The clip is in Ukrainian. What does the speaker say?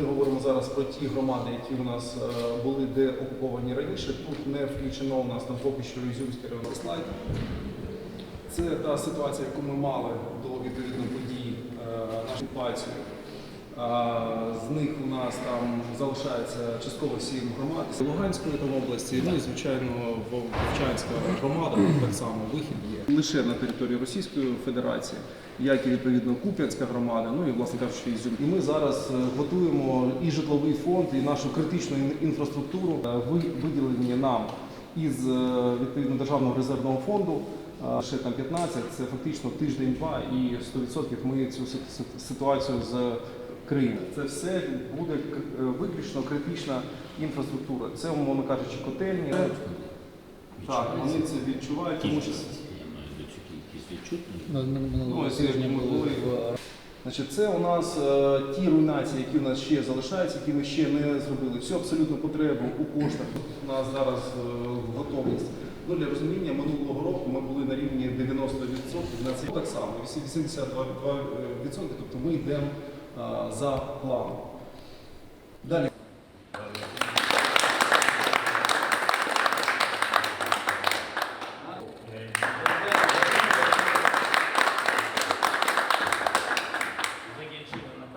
Ми говоримо зараз про ті громади, які у нас е, були де окуповані раніше. Тут не включено у нас там поки що Ізюмський район слайд. Це та ситуація, яку ми мали до відповідної подій е, нашої окупації. Них у нас там залишається частково сім громад. Луганської там області, ну і звичайно Вовчанська громада так само вихід є лише на території Російської Федерації, як і відповідно Куп'янська громада, ну і власне кажучи, Ізюм. І ми зараз е, готуємо і житловий фонд, і нашу критичну інфраструктуру е, ви- виділені нам із е, відповідно державного резервного фонду. Ще там 15, це фактично тиждень-два, і 100% ми цю си- си- ситуацію з країни. Це все буде е, виключно критична інфраструктура. Це, умовно кажучи, котельні. Так, вони це відчувають, тому що Ну, в Значить, це у нас е, ті руйнації, які у нас ще залишаються, які ми ще не зробили. Всю абсолютну потребу у коштах у нас зараз е, готовність. Ну, для розуміння, минулого року ми були на рівні 90%, на це так само, 82%, тобто ми йдемо е, за планом.